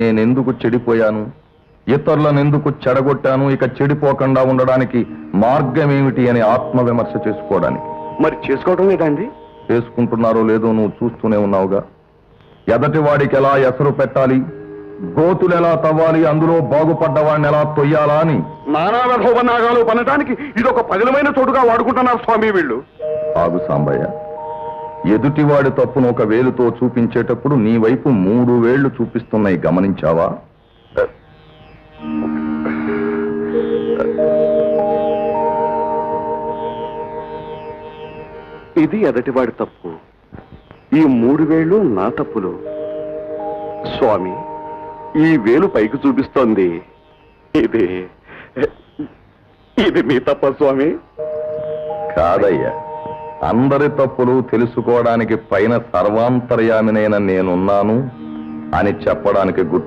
నేనెందుకు చెడిపోయాను? ఇతరులను ఎందుకు చెడగొట్టాను? ఇక చెడిపోకుండా ఉండడానికి మార్గం ఏమిటి అని ఆత్మవిమర్శ చేసుకోవడానికి. మరి చేసుకోవడం లేదండి చేసుకుంటున్నారో లేదో నువ్వు చూస్తూనే ఉన్నావుగా. ఎదటి వాడికి ఎలా ఎసరు పెట్టాలి? గోతులు ఎలా తవ్వాలి? అందులో బాగుపడ్డ వాడిని ఎలా తొయ్యాలా అని. నానా విధోపనాగాలు పనటానికి ఇది ఒక పదిలమైన చోటుగా వాడుకుంటున్నారు స్వామి వీళ్ళు. ఆగు సాంబయ్య. ఎదుటివాడి తప్పును ఒక వేలుతో చూపించేటప్పుడు నీ వైపు మూడు వేళ్ళు చూపిస్తున్నాయి. గమనించావా? ఇది ఎదటివాడి తప్పు. ఈ మూడు వేళ్ళు నా తప్పులు. స్వామి ఈ వేలు పైకి చూపిస్తోంది. ఇది. ఇది మీ తప్ప స్వామి. కాదయ్యా. అందరి తప్పులు తెలుసుకోవడానికి పైన సర్వాంతర్యామినైన నేనున్నాను అని చెప్పడానికి గుర్తు